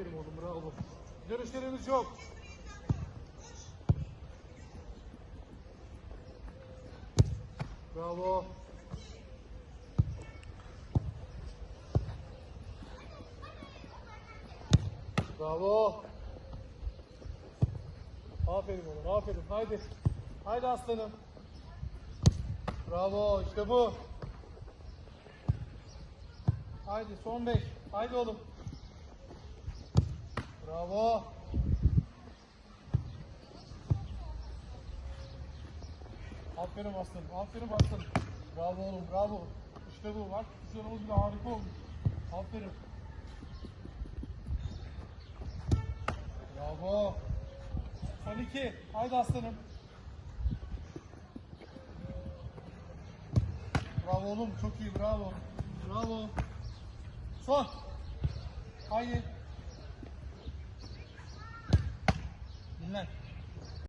Aferin oğlum bravo. Görüşlerimiz yok. Bravo. Bravo. Aferin oğlum aferin. Haydi. Haydi aslanım. Bravo işte bu. Haydi son beş. Haydi oğlum. Bravo. Aferin aslanım. Aferin aslanım. Bravo oğlum bravo. İşte bu bak. Kuşlarımız bile harika olmuş. Aferin. Bravo. Son iki. Haydi aslanım. Bravo oğlum. Çok iyi. Bravo. Bravo. Son. Haydi. هناك